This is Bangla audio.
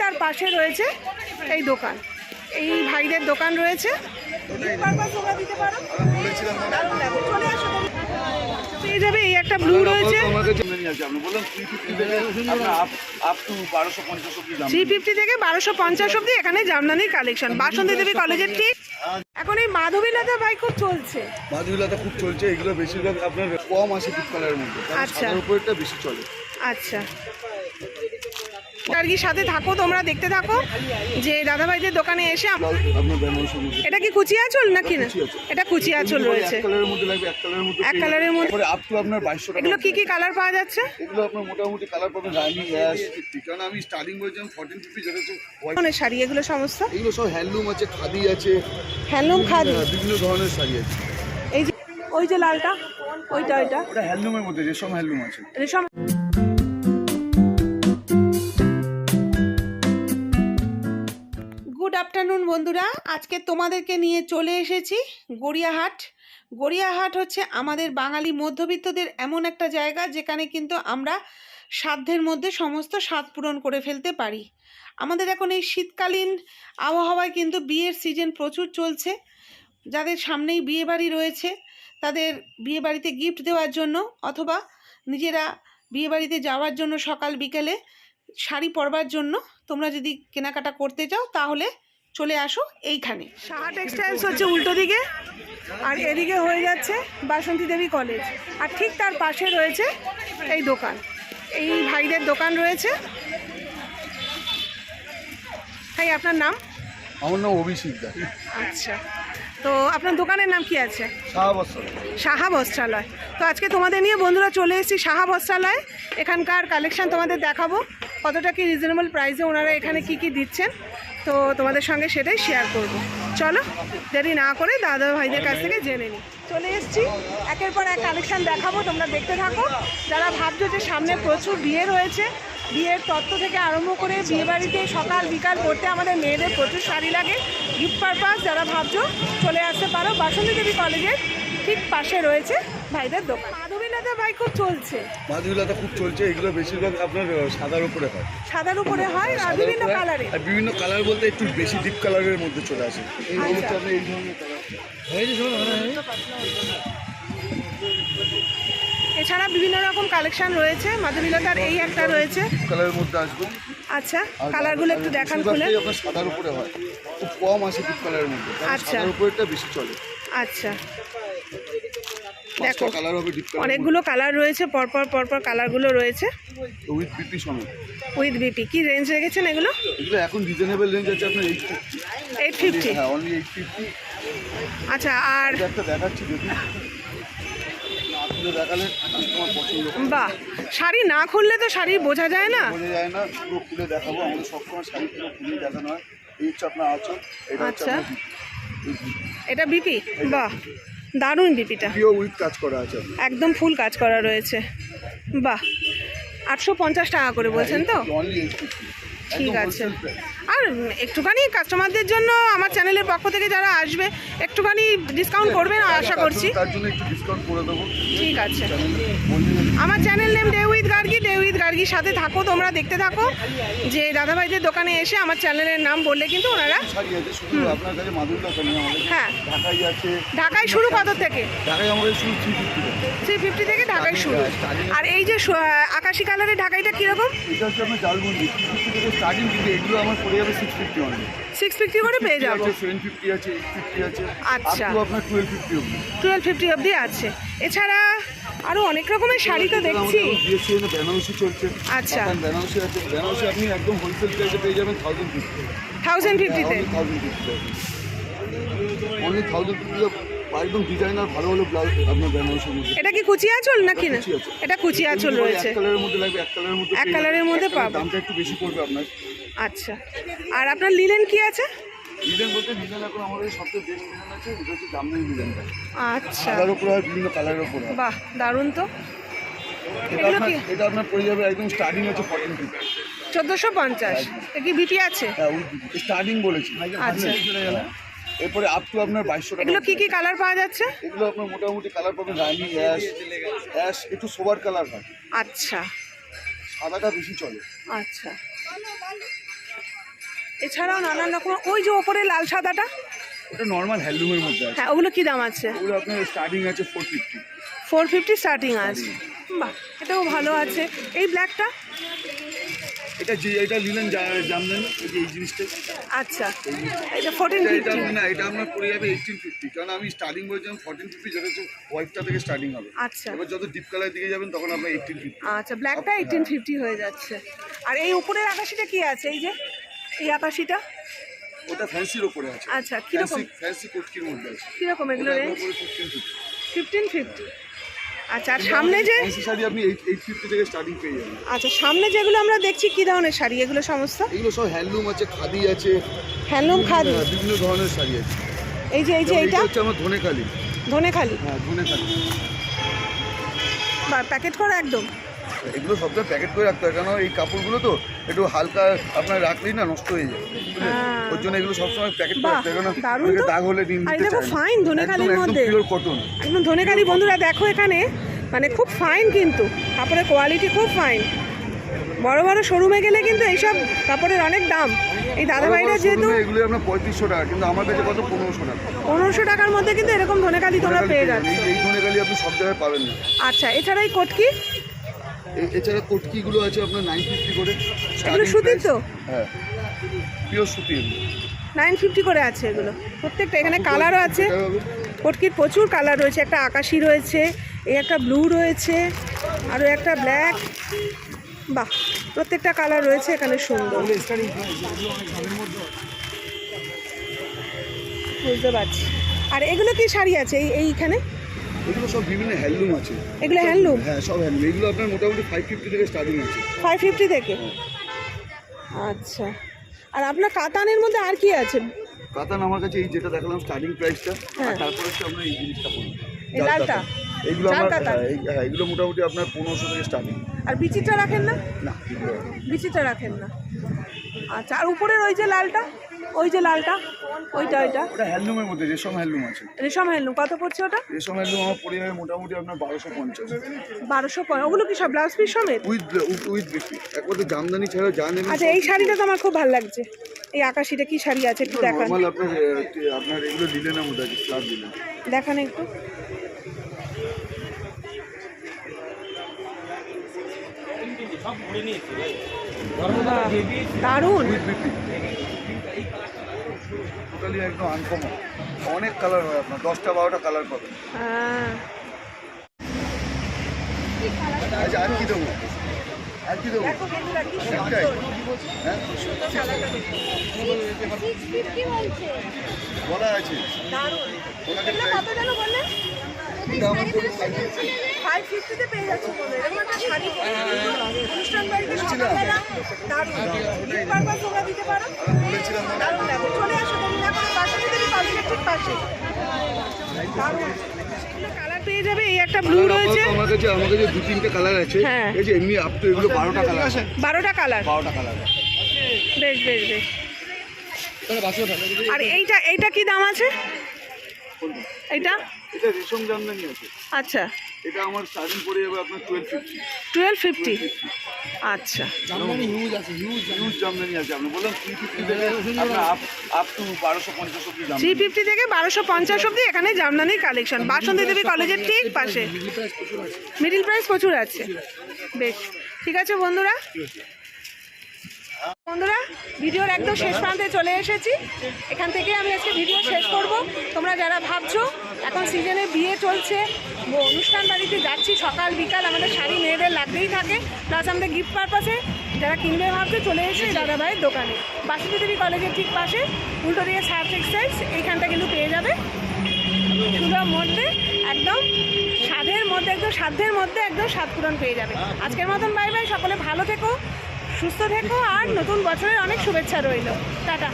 তার পাশে রয়েছে এই দোকান। এই ভাইদের দোকান রয়েছে। পেয়ে যাবে এই একটা ব্লু রয়েছে। থ্রি ফিফটি থেকে বারোশো পঞ্চাশ অব্দি এখানে জামদানির কালেকশন বাসন্তী দেবী কলেজের ঠিক। এখন এই মাধবীলতা ভাই খুব চলছে। মাধুরীলতা খুব চলছে এগুলো বেশিরভাগ আপনার কম আসে ডিপ কালারের মধ্যে আচ্ছা। উপরটা বেশি চলে। আচ্ছা। আর কি সাথে থাকো তোমরা দেখতে থাকো। যে দাদাভাইদের দোকানে এসে এটা কি কুচিয়া আঁচল নাকি না। এটা কুচিয়া এগুলো রয়েছে। এক কালারের মধ্যে আপ টু আপনার বাইশশো টাকা এগুলো কি কি কালার পাওয়া যাচ্ছে? এগুলো আপনার মোটামুটি কালার পাবেন রানি অ্যাশ কারণ আমি স্টার্টিং বলছিলাম ফর্টিন ফিফটি যেটা হচ্ছে শাড়ি? এগুলো সমস্ত? এগুলো সব হ্যান্ডলুম আছে খাদি আছে। হ্যান্ডলুম খাদি? হ্যাঁ, বিভিন্ন ধরনের শাড়ি আছে। এই যে ওই যে লালটা ওইটা ওইটা। ওটা হ্যান্ডলুমের মধ্যে রেশম হ্যান্ডলুম আছে। রেশম আফটারনুন, বন্ধুরা। আজকে তোমাদেরকে নিয়ে চলে এসেছি গড়িয়াহাট। গড়িয়াহাট হচ্ছে আমাদের বাঙালি মধ্যবিত্তদের এমন একটা জায়গা যেখানে কিন্তু আমরা সাধ্যের মধ্যে সমস্ত স্বাদ পূরণ করে ফেলতে পারি। আমাদের এখন এই শীতকালীন আবহাওয়ায় কিন্তু বিয়ের সিজন প্রচুর চলছে। যাদের সামনেই বিয়ে বাড়ি রয়েছে, তাদের বিয়ে বাড়িতে গিফট দেওয়ার জন্য অথবা নিজেরা বিয়ে বাড়িতে যাওয়ার জন্য সকাল বিকেলে শাড়ি পরবার জন্য তোমরা যদি কেনাকাটা করতে চাও, তাহলে চলে আসো এইখানে। সাহা টেক্সটাইলস হচ্ছে উল্টো দিকে আর এদিকে হয়ে যাচ্ছে বাসন্তী দেবী কলেজ আর ঠিক তার পাশে রয়েছে এই দোকান। এই ভাইদের দোকান রয়েছে। ভাই আপনার নাম? আমার নাম অভিষেক দা। আচ্ছা। তো আপনার দোকানের নাম কি আছে? সাহা বস্ত্রালয়। তো আজকে তোমাদের নিয়ে বন্ধুরা চলে এসেছি সাহা বস্ত্রালয়। এখানকার কালেকশান তোমাদের দেখাবো। কতটা কি রিজনেবল প্রাইসে ওনারা এখানে কি কি দিচ্ছেন। তো তোমাদের সঙ্গে সেটাই শেয়ার করব। চলো, দেরি না করে দাদা ভাইদের কাছ থেকে জেনে নিই। চলে এসেছি। একের পর এক কালেকশন দেখাবো, তোমরা দেখতে থাকো। যারা ভাবছ যে সামনে প্রচুর বিয়ে রয়েছে, বিয়ের তত্ত্ব থেকে আরম্ভ করে বিয়ে বাড়িতে সকাল, বিকাল করতে আমাদের মেয়েদের প্রচুর শাড়ি লাগে গিফট পারপাস যারা ভাবছ চলে আসতে পারো। বাসন্তী দেবী কলেজের ঠিক পাশে রয়েছে ভাইদের দোকান। মাধবীলতা ভাই খুব চলছে। মাধুরীলতা খুব চলছে এগুলো বেশিরভাগ আপনার সাদার উপরে হয়। সাদার উপরে হয় আর বিভিন্ন কালারে আর বিভিন্ন কালার বলতে একটু বেশি ডিপ কালারের মধ্যে চলে আসে। এই আচ্ছা। হচ্ছে আপনার এই ধরনের এছাড়া বিভিন্ন রকম কালেকশন রয়েছে। মাধবীলতার এই একটা রয়েছে। কালারের মধ্যে আসবে। আচ্ছা কালারগুলো একটু দেখান খুলে। আপনার সাদার উপরে হয়। খুব কম আসে ডিপ কালারের মধ্যে আচ্ছা। সাদার উপরেটা বেশি চলে। আচ্ছা। দেখো অনেকগুলো কালার রয়েছে পরপর পরপর কালারগুলো রয়েছে। উইথ বিপি সমেত। উইথ বিপি কি রেঞ্জ রেখেছেন এগুলো? এগুলো এখন রিজনেবল রেঞ্জ আছে আপনার এইট ফিফটি এইট ফিফটি হ্যাঁ অনলি এইট ফিফটি আচ্ছা আর একটা দেখাচ্ছি যদি। বাহ শাড়ি না খুললে তো শাড়ি বোঝা যায় না। বোঝা যায় না পুরো খুলে দেখাবো। আমাদের সবসময় শাড়ি পুরো খুলে দেখানো হয়। এই হচ্ছে আপনার আঁচল এটা আচ্ছা। এটা বিপি বাহ। দারুণ বিপিটা। উইথ কাজ করা আছে। একদম ফুল কাজ করা রয়েছে। বাহ আটশো পঞ্চাশ টাকা করে বলছেন তো? ঠিক আছে। আর একটুখানি কাস্টমারদের জন্য আমার চ্যানেলের পক্ষ থেকে যারা আসবে একটুখানি ডিসকাউন্ট করবেন আশা করছি। ঠিক আছে। আমার channel name day with Gargi day with গার্গির সাথে থাকো তোমরা দেখতে থাকো। যে দাদাভাইদের দোকানে এসে আমার চ্যানেলের নাম বললে কিন্তু ওনারা হ্যাঁ। ঢাকায় শুরু কত থেকে? ঢাকায় থ্রি ফিফটি থেকে। ঢাকায় শুরু। আর এই যে আকাশি কালারের ঢাকাইটা কীরকম? এটা হচ্ছে আপনার জালবন্দি থেকে স্টার্টিং কিন্তু এগুলো আমার যাবে six fifty only six fifty করে পেয়ে যাব। সেভেন ফিফটি আছে এইট ফিফটি আছে। আচ্ছা। আপনার টুয়েলভ ফিফটি অবধি। টুয়েলভ ফিফটি অবধি আছে। এছাড়া আরও অনেক রকমের শাড়ি তো দেখছি। বেনারসি চলছে। আচ্ছা। বেনারসি আছে বেনারসি আপনি একদম হোলসেল প্রাইসে পেয়ে যাবেন thousand fifty thousand ফিফটিতে thousand fifty only thousand fifty একদম ডিজাইনার ভালো ব্লাউজ আপনার বেনারসির মধ্যে। এটা কি কুচি আঁচল নাকি না। এটা কুচি আঁচল রয়েছে। এক কালারের মধ্যে লাগবে এক কালারের মধ্যে এক কালারের মধ্যে পাবো। দামটা একটু বেশি পড়বে আপনার। আচ্ছা। আর আপনার লিলেন কি আছে? ডিজাইন বলতে এখন আমাদের সবচেয়ে বেস্ট ডিজাইন আছে এটা হচ্ছে জামদানি ডিজাইনটা আচ্ছা। উপরে হয় বিভিন্ন কালারের উপরে বাহ দারুণ তো। এটা এগুলো আপনার কি? এটা আপনার পড়ে যাবে একদম স্টার্টিং হচ্ছে ফর্টিন ফিফটি চোদ্দোশো পঞ্চাশ। এ কি বিপি আছে? হ্যাঁ স্টার্টিং বলেছি। আচ্ছা। এরপরে আপ টু আপনার বাইশশো এগুলো কি কি কালার পাওয়া যাচ্ছে? এগুলো আপনার মোটামুটি কালার পাবেন রানি অ্যাশ অ্যাশ একটু সোবার কালার হয়। আচ্ছা। সাদাটা বেশি চলে। আচ্ছা। এছাড়াও নানান রকম ওই যে ওপরে লাল সাদাটা? ওটা নর্মাল হ্যান্ডলুমের মধ্যে আছে। হ্যাঁ ওগুলো কি দাম আছে? ওগুলো আপনার স্টার্টিং আছে four fifty four fifty starting আছে। বাহ এটাও ভালো আছে। এই ব্ল্যাকটা এটা যে এটা নিলেন জা- জানলেন এই যে এই জিনিসটা। আচ্ছা এটা ফোরটিন এটা এটা ফিফটি না এটা আপনার পড়ে যাবে এইটিন ফিফটি কারণ আমি স্টার্টিং বলছিলাম ফোরটিন ফিফটি যেটা হচ্ছে হোয়াইটটা থেকে স্টার্টিং হবে। আচ্ছা। এবার যত ডিপ কালার দিকে যাবেন তখন আপনার এইটিন ফিফটি আচ্ছা ব্ল্যাকটা এইটিন ফিফটি হয়ে যাচ্ছে। আর এই উপরের আকাশিটা কি আছে এই যে? এই আকাশিটা ওটা ফ্যান্সির ওপরে আছে। আচ্ছা কীরকম? ফ্যান্সি ফ্যান্সি কোটকির মধ্যে আছে। কীরকম এগুলো রেঞ্জ ফিফটিন ফিফটি আচ্ছা আর সামনে যে ফ্যান্সি শাড়ি আপনি এইট এইট ফিফটি থেকে স্টার্টিং পেয়ে যাবেন। আচ্ছা সামনে যেগুলো আমরা দেখছি কি ধরনের শাড়ি? এগুলো সমস্ত? এগুলো সব হ্যান্ডলুম আছে খাদি আছে হ্যান্ডলুম খাদি? হ্যাঁ, বিভিন্ন ধরনের শাড়ি আছে। এই যে এই যে এটা হচ্ছে আমার ধনেখালি। ধনেখালি? হ্যাঁ ধনেখালি। বা প্যাকেট করা একদম? এগুলো সবসময় প্যাকেট করে রাখতে হয়। কারণ এই কাপড়গুলো তো একটু হালকা আপনার রাখলেই না নষ্ট হয়ে যায়। হ্যাঁ। ওর জন্য এগুলো সবসময় প্যাকেট করে রাখতে হয়। কারণ দাগ হলে দিতে দেখো চায় না। fine ধনেখালির একদম মধ্যে। পিওর কটন একদম ধনেখালি বন্ধুরা দেখো এখানে। মানে খুব ফাইন কিন্তু। কাপড়ের কোয়ালিটি খুব ফাইন বড় বড় শোরুমে গেলে কিন্তু এইসব কাপড়ের অনেক দাম। এই দাদাভাইরা যেহেতু এগুলো আপনার পঁয়ত্রিশশো টাকা কিন্তু আমার কাছে কত? পনেরোশো টাকা। পনেরোশো টাকার মধ্যে কিন্তু এরকম ধনেখালি তোমরা পেয়ে। যাচ্ছ। এই- ধনেখালি আপনি সব জায়গায় পাবেন না। আচ্ছা এছাড়া এই কোটকি এছাড়া কোটকিগুলো আছে আপনার নাইন ফিফটি করে সুতির তো? হ্যাঁ পিওর সুতি নাইন ফিফটি করে আছে এগুলো। প্রত্যেকটা এখানে কালারও আছে। কোটকির প্রচুর কালার রয়েছে। একটা আকাশি রয়েছে এই একটা ব্লু রয়েছে আরও একটা ব্ল্যাক বাহ প্রত্যেকটা কালার রয়েছে এখানে সুন্দর। বুঝতে পারছি। আর এগুলো কি শাড়ি আছে এই এইখানে? এগুলো সব বিভিন্ন হ্যান্ডলুম আছে। এগুলো হ্যান্ডলুম? হ্যাঁ সব হ্যান্ডলুম। এগুলো আপনার মোটামুটি ফাইভ ফিফটি থেকে স্টার্টিং আছে। ফাইভ ফিফটি থেকে? আচ্ছা। আর আপনার কাতানের মধ্যে আর কি আছে? কাতান আমার কাছে এই যেটা দেখালাম স্টার্টিং প্রাইসটা হ্যাঁ। আর তারপরে হচ্ছে আমরা এই জিনিসটা এই লালটা? এইগুলো আমার? হ্যাঁ, এই- হ্যাঁ এগুলো মোটামুটি আপনার পনেরোশো থেকে স্টার্টিং আর বিচিটা রাখেন না? না। বিচিটা রাখেন না। আচ্ছা আর উপরের ওই যে লালটা? ওই যে লালটা ওইটা ওইটা। ওটা হ্যান্ডলুমের মধ্যে রেশম হ্যান্ডলুম আছে। রেশম হ্যান্ডলুম কত পড়ছে ওটা? রেশম হ্যান্ডলুম আমার পড়ে যাবে মোটামুটি আপনার বারোশো পঞ্চাশ। বারোশো ওগুলো কি সব ব্লাউজ পিস সমেত? উইথ উইথ বেশি। একবার জামদানি ছাড়া যা নেবেন আচ্ছা এই শাড়িটা তো আমার খুব ভালো লাগছে। এই আকাশিটা কি শাড়ি আছে একটু দেখান। নর্মাল আপনার আপনার এগুলো লিলেনের মধ্যে আছে স্লাব লিলেন দেখান একটু। দারুণ। টোটালি একদম আনকমন অনেক কালার হয় আপনার দশটা বারোটা কালার পাবেন। হ্যাঁ। আচ্ছা আর কি দেবো? আর কি দেবো? একটাই। হ্যাঁ। বলা আছে। ওনাকে এগুলো কত যেন বললেন এটা আমার পড়ে five fifty। ফাইভ ফিফটিতে পেয়ে যাচ্ছে বলে এরকম একটা শাড়ি অনুষ্ঠান বাড়িতে সকালবেলা দারুণ। গিফট পারপাস তোমরা দিতে পারো। দারুণ লাগবে চলে আসো তুমি না করে বাসা ঠিক পাশে। দারুণ। কালার পেয়ে যাবে। এই একটা ব্লু রয়েছে। আমার কাছে আমার কাছে দু তিনটে কালার আছে হ্যাঁ। এই যে এমনি আপ তো এগুলো বারোটা কালার। আছে। বারোটা কালার। বারোটা কালার। বেশ বেশ বেশ। আর এইটা এইটা কি দাম আছে? এইটা? এটা রেশম জামদানি আছে। আচ্ছা। এটা আমার স্টার্টিং পড়ে যাবে আপনার টুয়েলভ ফিফটি টুয়েলভ ফিফটি আচ্ছা। জামদানি হিউজ আছে হিউজ হিউজ জামদানি আছে আপনি বললাম থ্রি ফিফটি থেকে আপনার আপ আপ টু বারোশো পঞ্চাশ অব্দি থ্রি ফিফটি থেকে বারোশো পঞ্চাশ অব্দি এখানে জামদানির কালেকশন বাসন্তী দেবী কলেজের ঠিক পাশে। মিডিল প্রাইস প্রচুর আছে। বেশ ঠিক আছে বন্ধুরা? বন্ধুরা, ভিডিওর একদম শেষ প্রান্তে চলে এসেছি। এখান থেকে আমি আজকে ভিডিও শেষ করব। তোমরা যারা ভাবছ, এখন সিজনে বিয়ে চলছে অনুষ্ঠান বাড়িতে যাচ্ছি, সকাল, বিকাল আমাদের শাড়ি মেয়েদের লাগতেই থাকে। প্লাস আমাদের গিফট পারপাসে যারা কিনবে ভাবছে, চলে এসে দাদা ভাইয়ের দোকানে। বাসন্তী দেবী কলেজের ঠিক পাশে, উল্টো দিয়ে সার্ফ এক্সাইজ এইখানটা কিন্তু পেয়ে যাবে। সুলভ মধ্যে একদম স্বাদের মধ্যে, একদম সাধ্যের মধ্যে একদম স্বাদ পূরণ পেয়ে যাবে। আজকের মতন বাই বাই সকলে ভালো থেকো। সুস্থ থেকো আর নতুন বছরের অনেক শুভেচ্ছা রইল। টাটা।